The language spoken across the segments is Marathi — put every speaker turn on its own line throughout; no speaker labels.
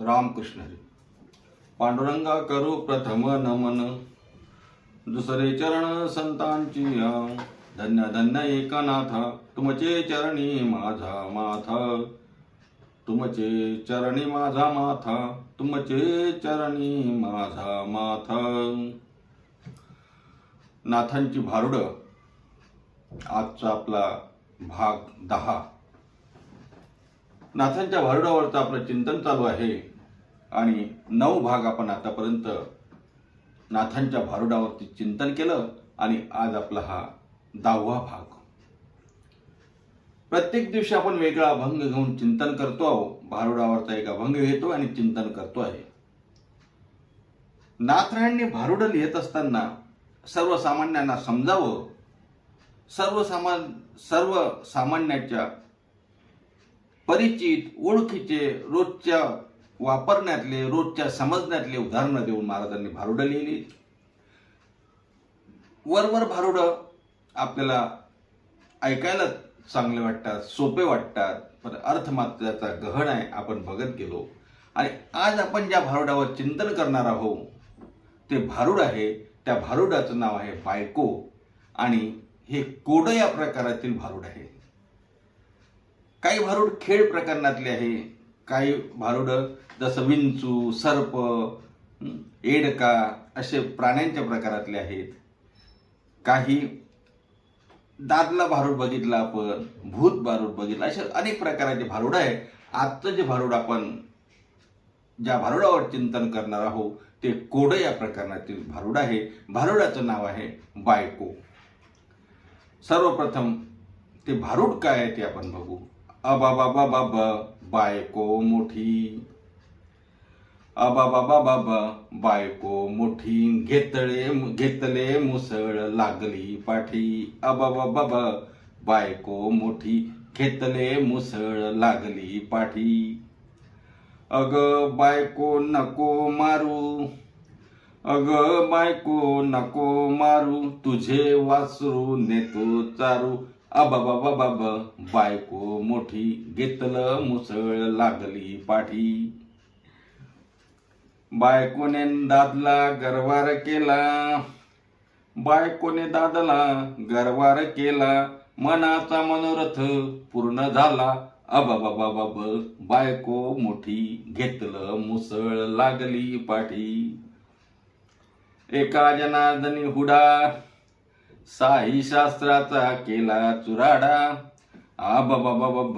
रामकृष्ण हरी। पांडुरंगा करू प्रथम नमन। दुसरे चरण संतांची धन्य धन्य एकनाथ तुमचे चरणी माझा माथा। तुमचे चरणी माझा माथा तुमचे चरणी माझा माथा। नाथांची भारुड आजचा आपला भाग दहा। नाथांच्या भारुडावरचं आपलं चिंतन चालू आहे. आणि नऊ भाग आपण आतापर्यंत नाथांच्या भारुडावरती चिंतन केलं आणि आज आपला हा दहावा भाग. प्रत्येक दिवशी आपण वेगळा अभंग घेऊन चिंतन करतो आहो. भारुडावरचा एक अभंग घेतो आणि चिंतन करतो आहे. नाथरायांनी भारुड लिहित असताना सर्वसामान्यांना समजावं. सर्वसामान सर्वसामान्याच्या परिचित ओळखीचे रोजच्या वापरण्यातले रोजच्या समजण्यातले उदाहरणं देऊन महाराजांनी भारुडं लिहिली. वरवर भारुडं आपल्याला ऐकायला चांगले वाटतात सोपे वाटतात पण अर्थ मात्र त्याचा गहन आहे आपण बघत गेलो. आणि आज आपण ज्या भारुडावर चिंतन करणार आहोत ते भारुड आहे. त्या भारुडाचं नाव आहे बायको आणि हे कोड या प्रकारातील भारुड आहे. काही भारुड खेळ प्रकरणातले आहे काही भारुड जसं विंचू सर्प एडका असे प्राण्यांच्या प्रकारातले आहेत. काही दादला भारूड बघितला आपण भूत भारूड बघितला असे अनेक प्रकाराचे भारूड आहे आजचं जे भारूड आपण ज्या भारुडावर चिंतन करणार आहोत ते कोड या प्रकरणातील भारुड आहे. भारुडाचं नाव आहे बायको. सर्वप्रथम ते भारूड काय आहे ते आपण बघू. अबाबा बाबा बायको मोठी. अबाबा बाबा बायको मोठी घेतळे घेतले मुसळ लागली पाठी. अबाबा बाबा बायको मोठी घेतले मुसळ लागली पाठी. अग बायको नको मारू अग बायको नको मारू तुझे वासरू नेतो चारू. अबाबा बाबा बायको मोठी घेतलं मुसळ लागली पाठी. बायकोने दादला गरवार केला. बायकोने दादला गरवार केला. मनाचा मनोरथ पूर्ण झाला. अबाबाबाबाब बायको मोठी घेतलं मुसळ लागली पाठी. एका जनार्दनी हुडा साई शास्त्राचा केला चुराडा. आबाबाबाबाब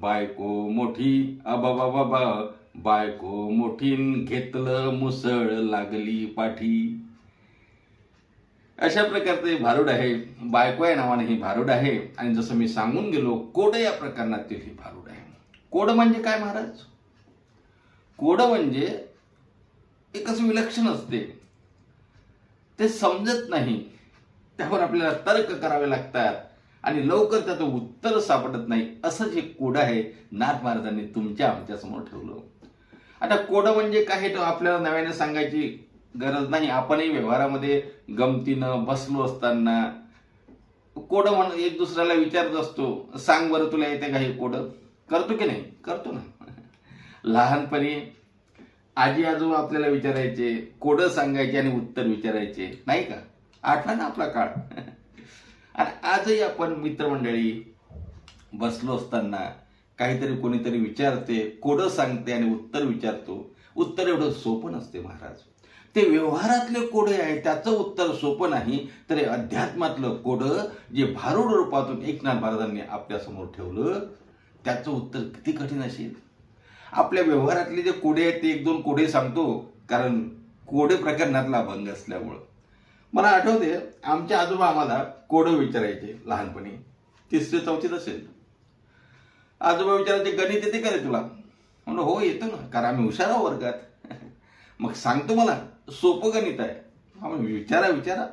बायको मोठी आबाबाबाबा बायको मोठीन घेतलं मुसळ लागली पाठी. अशा प्रकारचे भारूड आहे. बायको या नावाने ही भारूड आहे. आणि जसं मी सांगून गेलो कोड या प्रकरणातील ही भारूड आहे. कोड म्हणजे काय महाराज? कोड म्हणजे एकच विलक्षण असते. ते समजत नाही. त्यावर आपल्याला तर्क करावे लागतात. आणि लवकर त्याचं उत्तर सापडत नाही. असं जे कोड आहे नाथ महाराजांनी तुमच्या आमच्यासमोर ठेवलं. आता कोड म्हणजे काय हे तर आपल्याला नव्याने सांगायची गरज नाही. आपणही व्यवहारामध्ये गमतीनं बसलो असताना कोड म्हण एक दुसऱ्याला विचारत असतो सांग बरं तुला येते का हे कोड? करतो की नाही? करतो ना. लहानपणी आजी आजोबा आपल्याला विचारायचे कोड सांगायचे आणि उत्तर विचारायचे. नाही का? आठवा ना आपला काळ. आणि आजही आपण मित्रमंडळी बसलो असताना काहीतरी कोणीतरी विचारते कोडं सांगते आणि उत्तर विचारतो. उत्तर एवढं सोपं नसते महाराज. ते व्यवहारातले कोडे आहे त्याचं उत्तर सोपं नाही तर अध्यात्मातलं कोडं जे भारूड रूपातून एकनाथ महाराजांनी आपल्यासमोर ठेवलं त्याचं उत्तर किती कठीण असेल? आपल्या व्यवहारातले जे कोडे आहेत ते एक दोन कोडे सांगतो कारण कोडे प्रकरणातला अभंग असल्यामुळं. मला आठवते आमच्या आजोबा आम्हाला कोडं विचारायचे लहानपणी. तिसरी चौथीत असेल. आजोबा विचारायचे गणित येते का रे तुला? म्हणलं हो येतो ना कारण आम्ही हुशार आहो वर्गात. मग सांगतो मला सोपं गणित आहे. हा मग विचारा विचारा.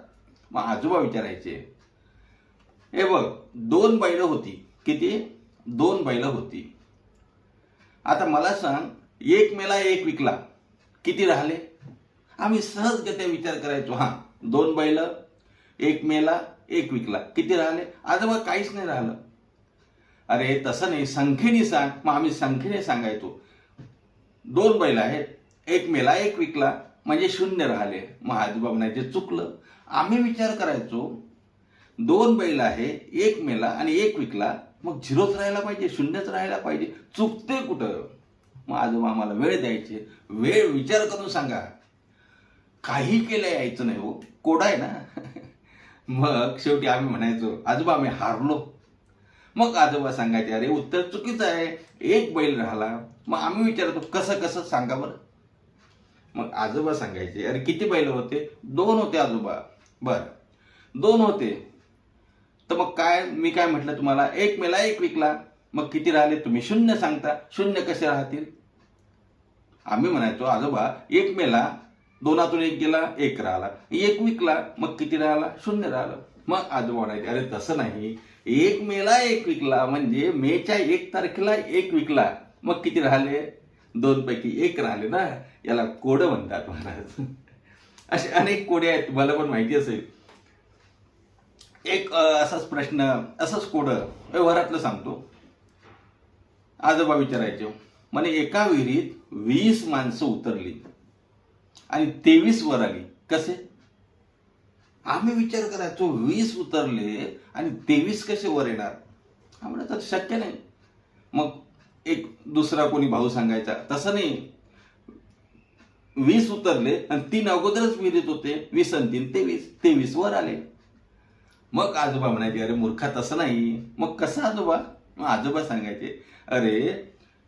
मग आजोबा विचारायचे हे बघ दोन बैलं होती. किती? दोन बैलं होती. आता मला सांग एक मेला एक विकला. किती राहिले? आम्ही सहजगत्या विचार करायचो हा दोन बैल एक मेला एक विकला. किती राहिले? आजोबा काहीच नाही राहिलं. अरे तसं नाही. संख्येने सांग. मग आम्ही संख्येने सांगायचो. दोन बैल आहेत. एक मेला एक विकला. म्हणजे शून्य राहिले. मग आजोबा म्हणायचे चुकलं. आम्ही विचार करायचो दोन बैल आहे एक मेला आणि एक विकला. मग झिरोच राहायला पाहिजे शून्यच राहायला पाहिजे. चुकते कुठं? मग आजोबा आम्हाला वेळ द्यायचे. वेळ विचार करून सांगा. काही केलं यायचं नाही हो. कोडा आहे ना? मग शेवटी आम्ही म्हणायचो आजोबा आम्ही हारलो. मग आजोबा सांगायचे अरे उत्तर चुकीचं आहे. एक बैल राहिला. मग आम्ही विचारतो कसं कसं? सांगा बरं. मग आजोबा सांगायचे अरे किती बैल होते? दोन होते आजोबा. बर. दोन होते. तर मग काय मी काय म्हटलं तुम्हाला? एक मेला एक विकला. मग किती राहिले? तुम्ही शून्य सांगता. शून्य कसे राहतील? आम्ही म्हणायचो आजोबा एक मेला दोनातून एक गेला एक राहिला. एक विकला मग किती राहिला? शून्य राहिलं. मग आजोबा म्हणायचे अरे तसं नाही. एक मेला एक विकला. म्हणजे मेच्या एक तारखेला एक विकला. मग किती राहिले? दोन पैकी एक राहिले ना? याला कोड म्हणतात महाराज. असे अनेक कोडे आहेत. तुम्हाला पण माहिती असेल. एक असाच प्रश्न असंच कोड व्यवहारातलं सांगतो. आजोबा विचारायचे. म्हणे एका विहिरीत वीस माणसं उतरली आणि तेवीस वर आली. कसे? आम्ही विचार करायचो वीस उतरले आणि तेवीस कसे वर येणार? आम्हाला तर शक्य नाही. मग एक दुसरा कोणी भाऊ सांगायचा तसं नाही. वीस उतरले आणि तीन अगोदरच विहिरीत होते वीस आणि तीन तेवीस तेवीस वर आले. मग आजोबा म्हणायचे अरे मूर्खा तसं नाही. मग कसं आजोबा? मग आजोबा सांगायचे अरे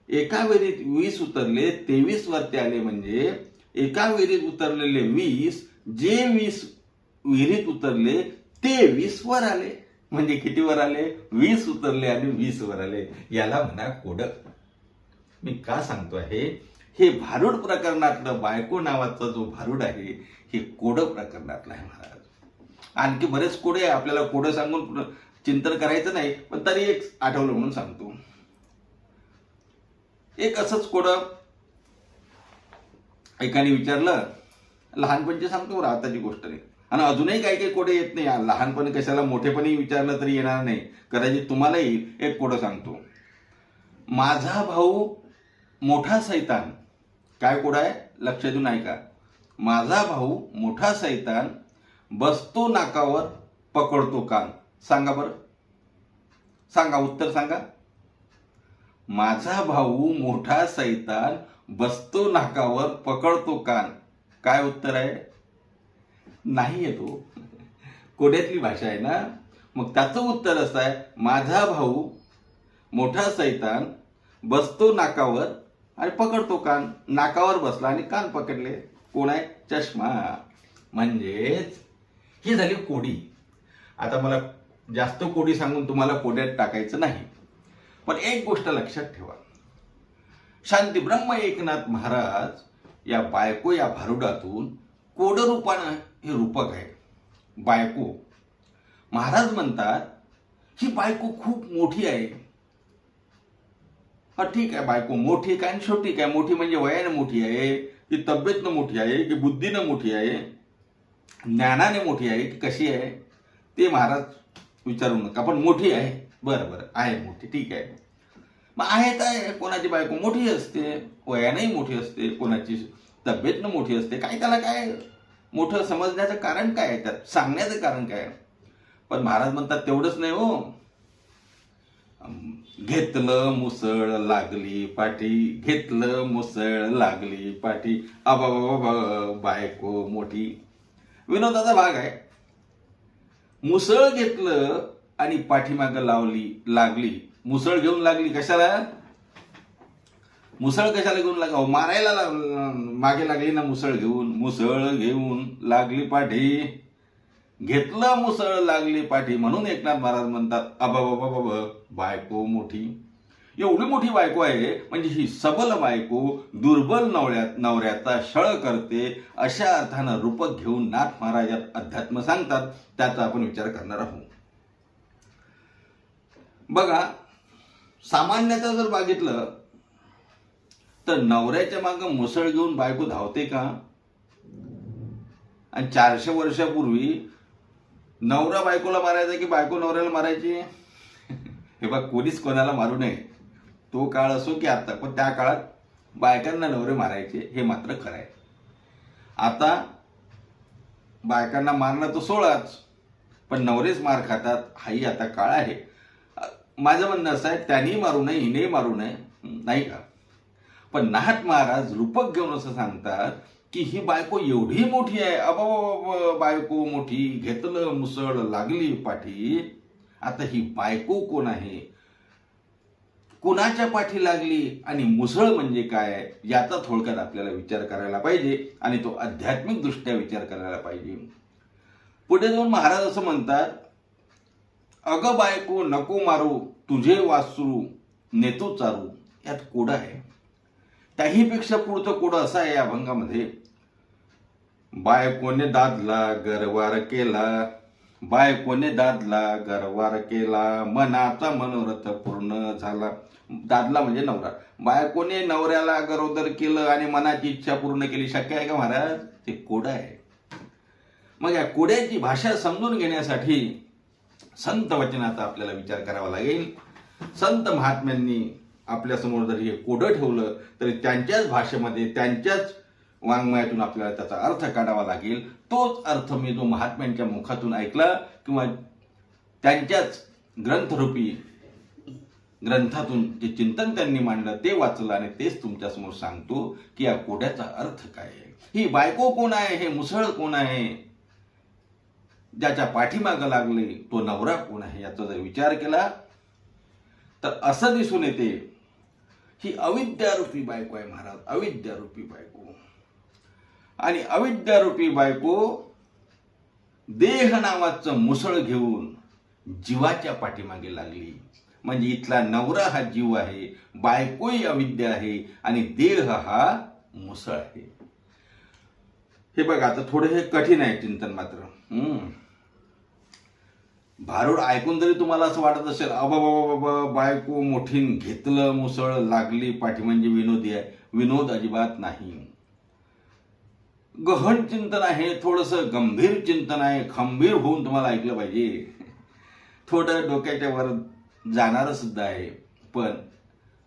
एका विहिरीत वीस उतरले तेवीस वरती आले म्हणजे एका विहिरीत उतरलेले वीस जे वीस विहिरीत उतरले ते वीस वर आले. म्हणजे किती वर आले? वीस उतरले आणि वीस वर आले. याला म्हणा कोडक मी का सांगतो आहे? हे भारूड प्रकरणातलं बायको नावाचा जो भारूड आहे हे कोड प्रकरणातलं आहे महाराज. आणखी बरेच कोडे आहे. आपल्याला कोडं सांगून चिंतन करायचं नाही पण तरी एक आठवलं म्हणून सांगतो. एक असंच कोड. एकाने विचारलं लहानपणचे सांगतो आताची गोष्ट नाही. आणि अजूनही काही काही कोडे येत नाही. लहानपणी कशाला मोठेपणी विचारलं तरी येणार नाही. कदाचित तुम्हाला येईल एक कोडं सांगतो. माझा भाऊ मोठा सैतान. काय कोड आहे? लक्ष देऊन ऐका. माझा भाऊ मोठा सैतान बसतो नाकावर पकडतो कान. सांगा बरं. सांगा उत्तर सांगा. माझा भाऊ मोठा सैतान बसतो नाकावर पकडतो कान. काय उत्तर आहे? नाही येतो कोड्यातली भाषा आहे ना. मग त्याचं उत्तर असं आहे माझा भाऊ मोठा सैतान बसतो नाकावर आणि पकडतो कान. नाकावर बसला आणि कान पकडले. कोण आहे? चष्मा. म्हणजेच ही झाली कोडी. आता मला जास्त कोडी सांगून तुम्हाला कोड्यात टाकायचं नाही. पण एक गोष्ट लक्षात ठेवा. शांती ब्रह्म एकनाथ महाराज या बायको या भारुडातून कोडरूपानं हे रूपक आहे. बायको. महाराज म्हणतात ही बायको खूप मोठी आहे. हा ठीक आहे बायको मोठी काय आणि छोटी काय मोठी म्हणजे वयाने मोठी आहे की तब्येतनं मोठी आहे की बुद्धीनं मोठी आहे ज्ञानाने मोठी आहे की कशी आहे? ते महाराज विचारू नका पण मोठी आहे. बरं बरं आहे मोठी ठीक आहे. मग आहे काय? कोणाची बायको मोठी असते? वयानंही मोठी असते कोणाची तब्येतनं मोठी असते काय त्याला काय? मोठं समजण्याचं कारण काय आहे त्यात? सांगण्याचं कारण काय पण महाराज म्हणतात तेवढंच नाही हो. घेतलं मुसळ लागली पाठी. घेतलं मुसळ लागली पाठी. अबाबा बायको मोठी. विनोदाचा भाग आहे. मुसळ घेतलं आणि पाठीमागं लावली लागली. मुसळ घेऊन लागली कशाला? मुसळ कशाला घेऊन लागाव? मारायला लाग- मागे लागली ना मुसळ घेऊन. मुसळ घेऊन लागली पाठी. घेतलं मुसळ लागली पाठी म्हणून एकनाथ महाराज म्हणतात अबा बाबा बाबा बायको मोठी. एवढी मोठी बायको आहे म्हणजे ही सबल बायको दुर्बल नवऱ्यात नवऱ्याचा छळ करते अशा अर्थानं रूपक घेऊन नाथ महाराज अध्यात्म सांगतात त्याचा आपण विचार करणार आहोत. बघा सामान्यतः जर बघितलं तर नवऱ्याच्या मागं मुसळ घेऊन बायको धावते का? आणि चारशे वर्षापूर्वी नवरा बायकोला मारायचा की बायको नवऱ्याला मारायची? हे बघ कोणीच कोणाला मारू नये. तो काळ असो की आता पण त्या काळात बायकांना नवरे मारायचे हे मात्र खरं आहे. आता बायकांना मारणं तर सोळाच पण नवरेच मार खातात हाही आता काळ आहे. माझं म्हणणं असं आहे त्यांनी मारू नये हिनेही मारू नये. नाही का? पण नाहट महाराज रूपक घेऊन असं सांगतात की ही बायको एवढी मोठी आहे. अब बायको मोठी घेतलं मुसळ लागली पाठी. आता ही बायको कोण आहे? कुणाच्या पाठी लागली आणि मुसळ म्हणजे काय? याचा थोडक्यात आपल्याला विचार करायला पाहिजे आणि तो आध्यात्मिक दृष्ट्या विचार करायला पाहिजे. पुढे जाऊन महाराज असं म्हणतात अग बायको नको मारू. तुझे वासरू नेतो चारू. यात कोडा आहे. त्याहीपेक्षा पुढचं कोड असं आहे या अभंगामध्ये बायकोने दादला गरवार केला. बायकोने दादला गरवार केला. मनाचा मनोरथ पूर्ण झाला. दादला म्हणजे नवरा. बायकोने नवऱ्याला गरोदर केलं आणि मनाची इच्छा पूर्ण केली. शक्य आहे का महाराज? ते कोड आहे. मग या कोड्याची भाषा समजून घेण्यासाठी संत वचनाचा आपल्याला विचार करावा लागेल. संत महात्म्यांनी आपल्यासमोर जरी हे कोडं ठेवलं तरी त्यांच्याच भाषेमध्ये त्यांच्याच वाङ्मयातून आपल्याला त्याचा अर्थ काढावा लागेल. तोच अर्थ मी जो महात्म्यांच्या मुखातून ऐकला किंवा त्यांच्याच ग्रंथरूपी ग्रंथातून जे चिंतन त्यांनी मांडलं ते वाचलं आणि तेच तुमच्यासमोर सांगतो की या कोड्याचा अर्थ काय आहे. ही बायको कोण आहे? हे मुसळ कोण आहे? ज्याच्या पाठीमागं लागले तो नवरा कोण आहे? याचा जर विचार केला तर असं दिसून येते ही अविद्यारूपी बायको आहे महाराज अविद्यारूपी बायको. आणि अविद्यारूपी बायको देह नावाचं मुसळ घेऊन जीवाच्या पाठीमागे लागली. म्हणजे इथला नवरा हा जीव आहे बायकोही अविद्या आहे आणि देह हा मुसळ आहे. हे बघा आता थोडं हे कठीण आहे चिंतन मात्र. हम्म. भारूड ऐकून जरी तुम्हाला असं वाटत असेल अबाबा बायको मोठीन घेतलं मुसळ लागली पाठी म्हणजे विनोदी आहे. विनोद अजिबात नाही. गहन चिंतन आहे थोडस गंभीर चिंतन आहे खंबीर होऊन तुम्हाला ऐकलं पाहिजे. थोडं डोक्याच्या वर जाणारं सुद्धा आहे. पण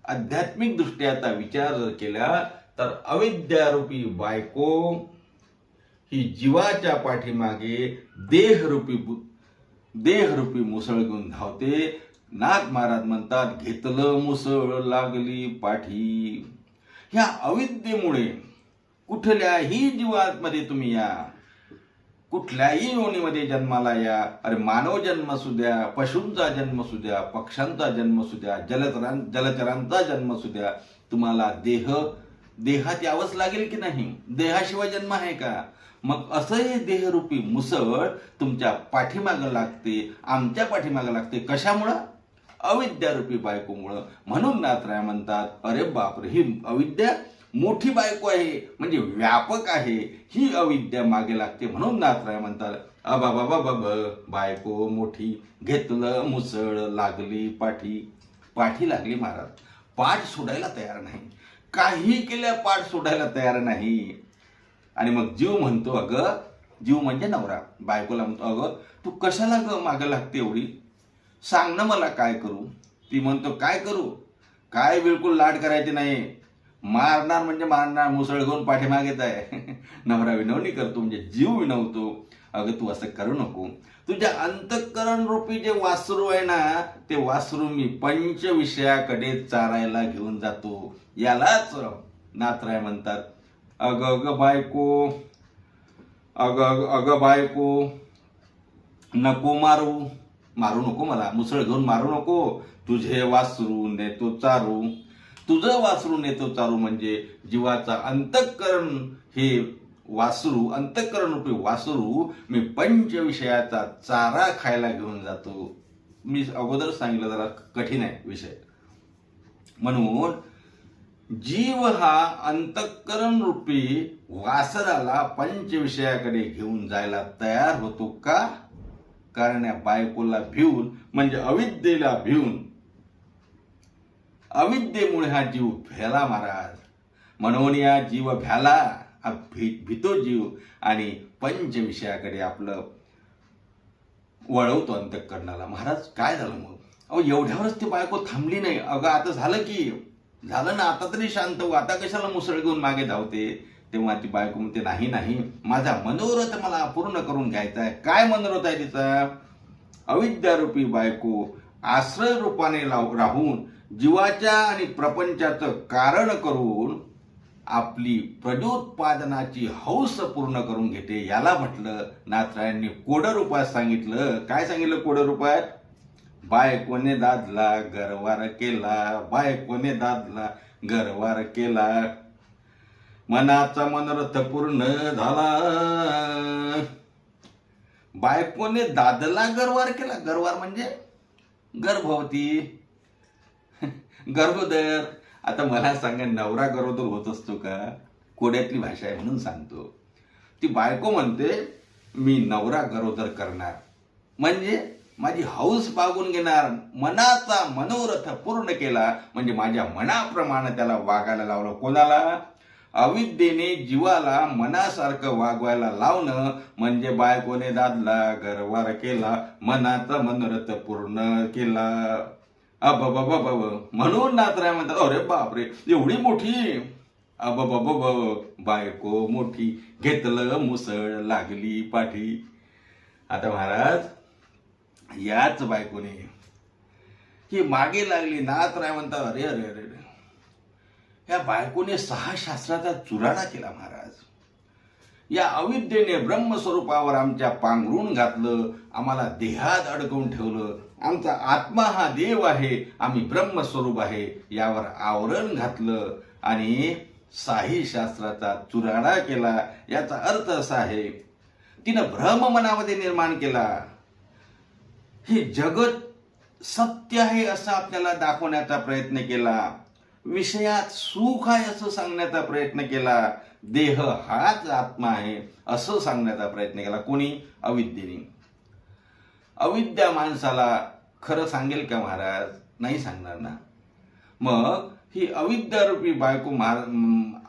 आध्यात्मिक दृष्ट्या आता विचार जर केला तर अविद्यारूपी बायको ही जीवाच्या पाठीमागे देहरूपी देहरूपी मुसळ घेऊन धावते. नाथ महाराज म्हणतात घेतलं मुसळ लागली पाठी. ह्या अविद्येमुळे कुठल्याही जीवामध्ये तुम्ही या. कुठल्याही योनीमध्ये जन्माला या. अरे मानव जन्म असू द्या पशूंचा जन्म असू द्या पक्ष्यांचा जन्म असू द्या जलचरां जलचरांचा जन्म असू द्या तुम्हाला देह देहात यावंच लागेल की नाही? देहाशिवाय जन्म आहे का? मग असं हे देहरूपी मुसळ तुमच्या पाठीमागं लागते आमच्या पाठीमागं लागते. कशामुळं? अविद्यारूपी बायकोमुळं. म्हणून नाथराय म्हणतात अरे बापरे ही अविद्या मोठी बायको आहे म्हणजे व्यापक आहे. ही अविद्या मागे लागते. म्हणून नातराय म्हणतात अबा बाबा बाबा बायको मोठी घेतलं मुसळ लागली पाठी. पाठी लागली महाराज. पाठ सोडायला तयार नाही. काही केल्या पाठ सोडायला तयार नाही. आणि मग जीव म्हणतो अगं जीव म्हणजे नवरा. बायकोला म्हणतो अगं तू कशाला ग मागं लागते एवढी? सांग ना मला काय करू. ती म्हणतो काय करू? काय बिलकुल लाड करायची नाही. मारणार म्हणजे मारणार मुसळ घेऊन पाठीमागेच आहे नवरा विनवणी करतो म्हणजे जीव विनवतो. अगं तू असं करू नको. तुझ्या अंतःकरण रूपी जे वासरू आहे ना ते वासरू मी पंचविषयाकडे चारायला घेऊन जातो. यालाच नात्राय म्हणतात. अग अग बायको. अग अग बायको. नको मारू. मारू नको मला. मुसळ घेऊन मारू नको. तुझे वासरू नेतो चारू. तुझं वासरू नेतो चारू म्हणजे जीवाचा अंतःकरण हे वासरू अंतःकरण रूपी वासरू मी पंचविषयाचा चारा खायला घेऊन जातो. मी अगोदर सांगितलं जरा कठीण आहे विषय. म्हणून जीव हा अंतःकरण रूपी वासराला पंच विषयाकडे घेऊन जायला तयार होतो का? कारण या बायकोला भिवून म्हणजे अविद्येला भिवून अविद्येमुळे हा जीव भ्याला महाराज. म्हणून या जीव भ्याला हा भी भितो जीव आणि पंच विषयाकडे आपलं वळवतो अंतःकरणाला. महाराज काय झालं मग? अहो एवढ्यावरच ती बायको थांबली नाही. अगं आता झालं की झालं ना आता तरी शांत हो. आता कशाला मुसळ घेऊन मागे धावते? तेव्हा ती बायको म्हणते नाही नाही. माझा मनोरथ मला पूर्ण करून घ्यायचा आहे. काय मनोरथ आहे तिचा? अविद्यारूपी बायको आश्रय रूपाने राहून जीवाच्या आणि प्रपंचाचं कारण करून आपली प्रजोत्पादनाची हौस पूर्ण करून घेते. याला म्हटलं नाथरायांनी कोडरूपात सांगितलं. काय सांगितलं कोडरूपात? बायकोने दादला गरवार केला बायकोने दादला गरवार केला. मनाचा मनोरथ पूर्ण झाला. बायकोने दादला गरवार केला. गरवार म्हणजे गर्भवती. गर्भोदर. आता मला सांगा नवरा गरोदर होत असतो का? कोड्यातली भाषा आहे म्हणून सांगतो. ती बायको म्हणते मी नवरा गरोदर करणार. म्हणजे माझी हौस बागून घेणार मनाचा मनोरथ पूर्ण केला म्हणजे माझ्या मनाप्रमाणे त्याला वागायला लावलं. कोणाला? अविद्येने जीवाला मनासारखं वागवायला लावणं म्हणजे बायकोने दादला गरवार केला मनाचा मनोरथ पूर्ण केला. अब म्हणून नात्राय म्हणतात अरे बापरे एवढी मोठी. अब. बायको मोठी घेतलं मुसळ लागली पाठी. आता महाराज याच बायकोने ही मागे लागली नातराय म्हणतात अरे अरे अरे अरे. या बायकोने सहा शास्त्राचा चुराडा केला महाराज. या अविद्येने ब्रह्मस्वरूपावर आमच्या पांघरून घातलं आम्हाला देहात अडकवून ठेवलं. आमचा आत्मा हा देव आहे आम्ही ब्रह्मस्वरूप आहे यावर आवरण घातलं आणि साही शास्त्राचा चुराडा केला. याचा अर्थ असा आहे तिनं भ्रम मनामध्ये निर्माण केला. हे जगत सत्य आहे असं आपल्याला दाखवण्याचा प्रयत्न केला. विषयात सुख आहे असं सांगण्याचा प्रयत्न केला. देह हाच आत्मा आहे असं सांगण्याचा प्रयत्न केला. कोणी? अविद्येने. अविद्या माणसाला खरं सांगेल का महाराज? नाही सांगणार ना. मग ही अविद्यारूपी बायको मार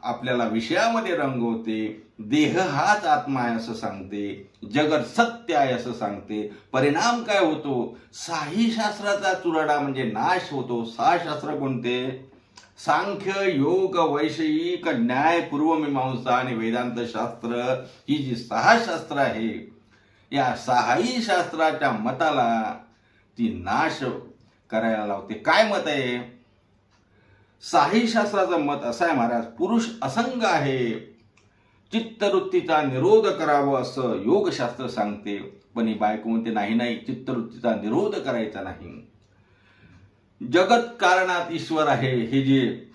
आपल्याला विषयामध्ये रंगवते. देह हाच आत्मा आहे असं सांगते. जगत सत्य आहे असं सांगते. परिणाम काय होतो? साही शास्त्राचा चुराडा म्हणजे नाश होतो. सहा शास्त्र कोणते? सांख्य योग वैषयिक न्याय पूर्वमीमांसा आणि वेदांत शास्त्र ही जी सहा शास्त्र आहे या सहाही शास्त्राच्या मताला ती नाश करायला लावते. काय मत आहे? शास्त्राचं मत असं आहे महाराज पुरुष असंग आहे. चित्तवृत्तीचा निरोध करावं असं योगशास्त्र सांगते. पण ही बायको म्हणते नाही नाही चित्तवृत्तीचा निरोध करायचा नाही. जगत कारणात ईश्वर आहे. हे जे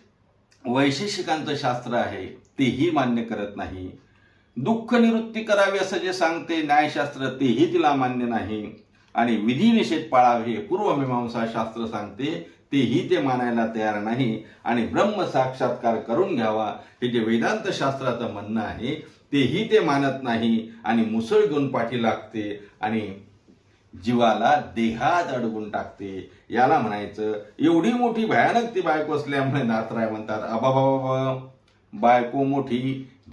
वैशेषिकांचं शास्त्र आहे तेही मान्य करत नाही. दुःख निवृत्ती करावी असं जे सांगते न्यायशास्त्र तेही तिला मान्य नाही. आणि विधी निषेध पाळावे हे पूर्वमीमांसा शास्त्र सांगते. तेही ते मानायला तयार नाही आणि ब्रह्म साक्षात्कार करून घ्यावा हे जे वेदांत शास्त्राचं म्हणणं आहे तेही ते मानत नाही आणि मुसळ घेऊन पाठी लागते आणि जीवाला देहात अडवून टाकते. याला म्हणायचं एवढी मोठी भयानक ती बायको असल्यामुळे नाथराय म्हणतात अबाबा बायको मोठी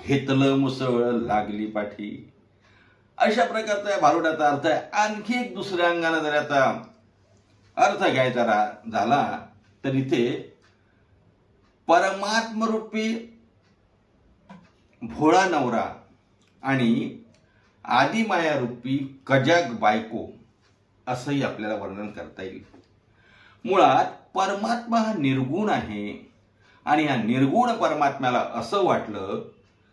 घेतलं मुसळ लागली पाठी. अशा प्रकारचा या भारुडाचा अर्थ आहे. आणखी एक दुसऱ्या अंगाने जर आता अर्थ घ्यायचा झाला तर इथे परमात्मरूपी भोळा नवरा आणि आदिमायारूपी कजाग बायको असंही आपल्याला वर्णन करता येईल. मुळात परमात्मा हा निर्गुण आहे आणि ह्या निर्गुण परमात्म्याला असं वाटलं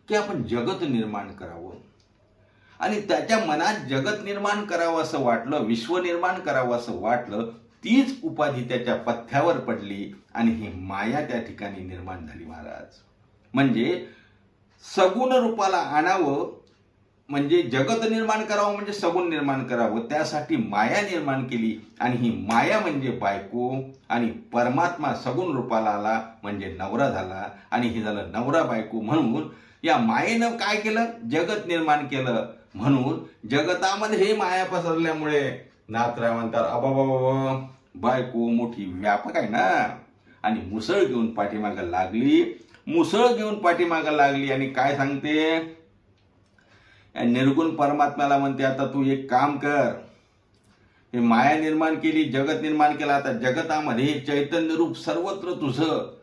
की आपण जगत निर्माण करावं. आणि त्याच्या मनात जगत निर्माण करावं असं वाटलं विश्व निर्माण करावं असं वाटलं तीच उपाधी त्याच्या पथ्यावर पडली आणि ही माया त्या ठिकाणी निर्माण झाली महाराज. म्हणजे सगुण रूपाला आणावं म्हणजे जगत निर्माण करावं म्हणजे सगुण निर्माण करावं त्यासाठी माया निर्माण केली आणि ही माया म्हणजे बायको आणि परमात्मा सगुण रूपाला आला म्हणजे नवरा झाला आणि हे झालं नवरा बायको म्हणून या मायेनं काय केलं? जगत निर्माण केलं म्हणून जगतामध्ये हे माया पसरल्यामुळे नातराय म्हणतात अबाबा बायको मोठी व्यापक आहे ना. आणि मुसळ घेऊन पाठीमागं लागली मुसळ घेऊन पाठीमागं लागली आणि काय सांगते? निर्गुण परमात्म्याला म्हणते आता तू एक काम कर. हे माया निर्माण केली जगत निर्माण केलं आता जगतामध्ये चैतन्य रूप सर्वत्र तुझं.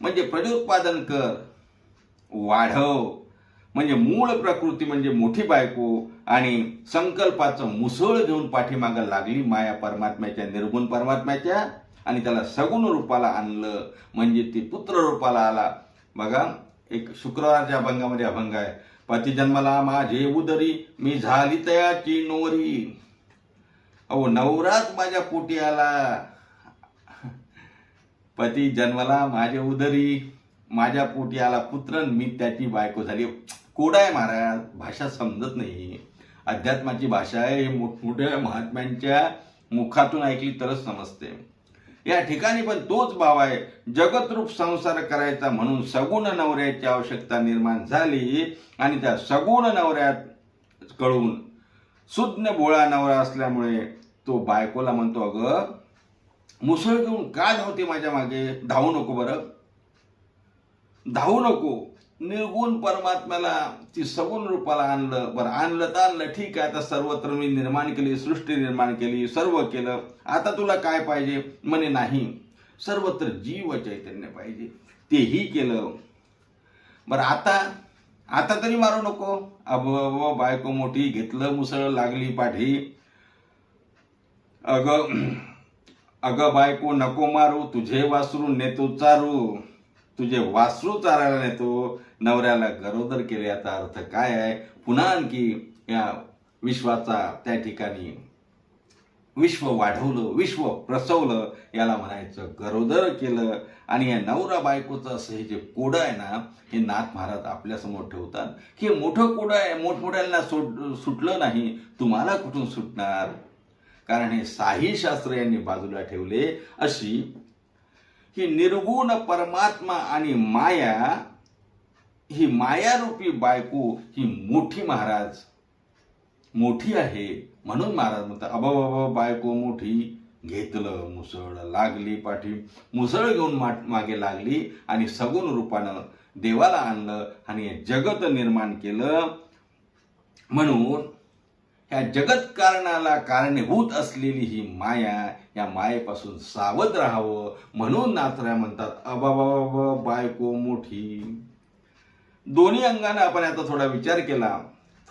म्हणजे प्रजोत्पादन कर. वाढव. म्हणजे मूळ प्रकृती म्हणजे मोठी बायको आणि संकल्पाचं मुसळ घेऊन पाठीमागं लागली माया परमात्म्याच्या निर्गुण परमात्म्याच्या आणि त्याला सगुण रूपाला आणलं. म्हणजे ती पुत्र रूपाला आला. बघा एक शुक्रवारच्या अभंगामध्ये अभंग आहे. पती जन्मला माझे उदरी मी झाली तयाची नोरी. अहो नवराच माझ्या पोटी आला. पती जन्मला माझे उदरी माझ्या पोटी आला पुत्र आणि मी त्याची बायको झाली. कोडाय आहे महाराज. भाषा समजत नाही. अध्यात्माची भाषा आहे हे मोठमोठ्या महात्म्यांच्या मुखातून ऐकली तरच समजते. या ठिकाणी पण तोच भाव आहे. जगतरूप संसार करायचा म्हणून सगुण नवऱ्याची आवश्यकता निर्माण झाली आणि त्या सगुण नवऱ्यात कळून सुज्ञ बोळा नवरा असल्यामुळे तो बायकोला म्हणतो अगं मुसळ घेऊन का धावते माझ्या मागे? धावू नको बरं. धावू नको. निर्गुण परमात्म्याला ती सगुण रूपाला आणलं. बरं आणलं तर आणलं. ठीक आहे आता सर्वत्र मी निर्माण केली सृष्टी निर्माण केली सर्व केलं. आता तुला काय पाहिजे? म्हणे नाही. सर्वत्र जीव चैतन्य पाहिजे. तेही केलं. बरं आता आता तरी मारू नको. अब बायको मोठी घेतलं मुसळ लागली पाठी. अग अग बायको नको मारू. तुझे वासरू नेतो चारू. तुझे वासरू चारायला नेतो. नवऱ्याला गरोदर केले याचा अर्थ काय आहे? पुन्हा आणखी या विश्वाचा त्या ठिकाणी विश्व वाढवलं विश्व प्रसवलं याला म्हणायचं गरोदर केलं. आणि या नवरा बायकोचं असं हे जे कोडं आहे ना हे नाथ महाराज आपल्यासमोर ठेवतात. की हे मोठं कोडं आहे मोठमोठ्यांना सुट सुटलं नाही तुम्हाला कुठून सुटणार? कारण हे साही शास्त्र यांनी बाजूला ठेवले अशी ही निर्गुण परमात्मा आणि माया ही मायारूपी बायको ही मोठी महाराज. मोठी आहे म्हणून महाराज म्हणतात अबाबा बायको मोठी घेतलं मुसळ लागली पाठी. मुसळ घेऊन मा- मागे लागली आणि सगुण रूपानं देवाला आणलं आणि जगत निर्माण केलं. म्हणून ह्या जगत कारणाला कारणीभूत असलेली ही माया या मायेपासून सावध राहावं म्हणून नाथऱ्या म्हणतात अबाबा बायको मोठी. दोन्ही अंगाने आपण आता थोडा विचार केला.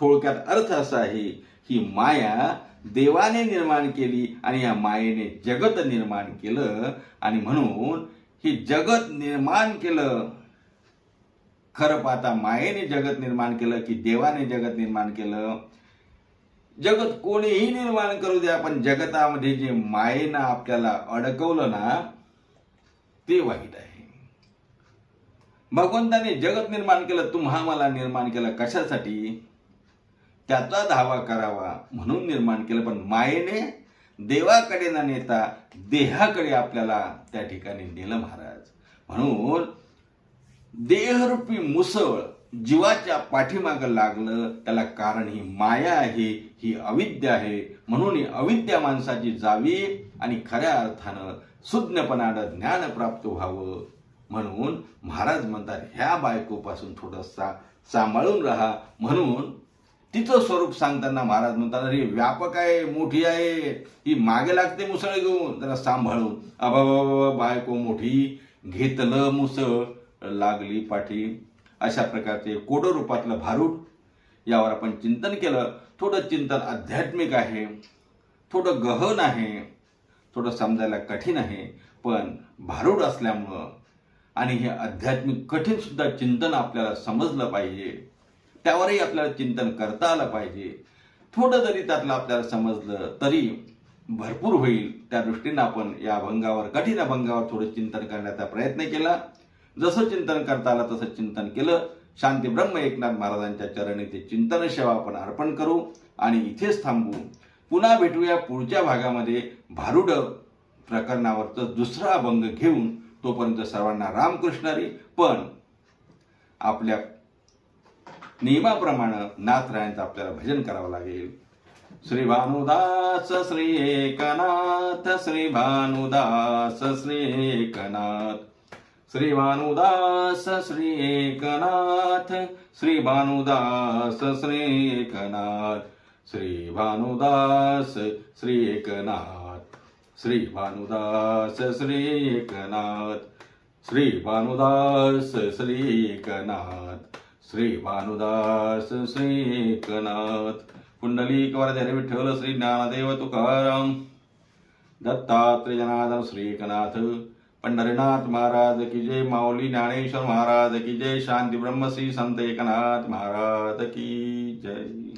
थोडक्यात अर्थ असा आहे ही माया देवाने निर्माण केली आणि या मायेने जगत निर्माण केलं आणि म्हणून ही जगत निर्माण केलं. खरं पाहता मायेने जगत निर्माण केलं की देवाने जगत निर्माण केलं? जगत कोणीही निर्माण करू द्या पण जगतामध्ये जे मायेनं आपल्याला अडकवलं ना ते वाईट आहे. भगवंताने जगत निर्माण केलं तुम्हा मला निर्माण केलं कशासाठी? त्याचा धावा करावा म्हणून निर्माण केलं पण मायेने देवाकडे न नेता देहाकडे आपल्याला त्या ठिकाणी नेलं महाराज. म्हणून देहरूपी मुसळ जीवाच्या पाठीमागं लागलं त्याला कारण ही माया आहे ही अविद्या आहे. म्हणून ही अविद्या माणसाची जावी आणि खऱ्या अर्थानं सुज्ञपणानं ज्ञान प्राप्त व्हावं. म्हणून महाराज म्हणतात ह्या बायकोपासून थोडंसा सांभाळून राहा. म्हणून तिचं स्वरूप सांगताना महाराज म्हणतात अरे व्यापक आहे मोठी आहे. ही मागे लागते मुसळ घेऊन. त्याला सांभाळून अबाबा बायको मोठी घेतलं मुसळ लागली पाठी. अशा प्रकारचे कोडो रूपातलं भारूड यावर आपण चिंतन केलं. थोडं चिंतन आध्यात्मिक आहे. थोडं गहन आहे. थोडं समजायला कठीण आहे. पण भारूड असल्यामुळं आणि हे आध्यात्मिक कठीण सुद्धा चिंतन आपल्याला समजलं पाहिजे. त्यावरही आपल्याला चिंतन करता आलं पाहिजे. थोडं जरी त्यातलं आपल्याला समजलं तरी भरपूर होईल. त्या दृष्टीनं आपण या अभंगावर कठीण अभंगावर थोडं चिंतन करण्याचा प्रयत्न केला. जसं चिंतन करता आलं तसं चिंतन केलं. शांती ब्रह्म एकनाथ महाराजांच्या चरणी ते चिंतन सेवा आपण अर्पण करू आणि इथेच थांबू. पुन्हा भेटूया पुढच्या भागामध्ये भारुड प्रकरणावरचं दुसरा अभंग घेऊन. तोपर्यंत सर्वांना रामकृष्णारी. पण आपल्या नियमाप्रमाणे नाथरायांचं आपल्याला भजन करावं लागेल. श्री भानुदास श्री एकनाथ श्री भानुदास श्री एकनाथ श्री भानुदास श्री एकनाथ श्री भानुदास श्री एकनाथ श्री भानुदास श्री एकनाथ श्री भानुदास श्री एकनाथ श्री भानुदास श्री एकनाथ श्री भानुदास श्री एकनाथ पुंडलिक वरधरे विठ्ठल श्री ज्ञानदेव तुकाराम दत्तात्रेय जनार्दन श्री एकनाथ पंढरीनाथ महाराज की जय माऊली ज्ञानेश्वर महाराज की जय शांती ब्रह्मसी संत एकनाथ महाराज की जय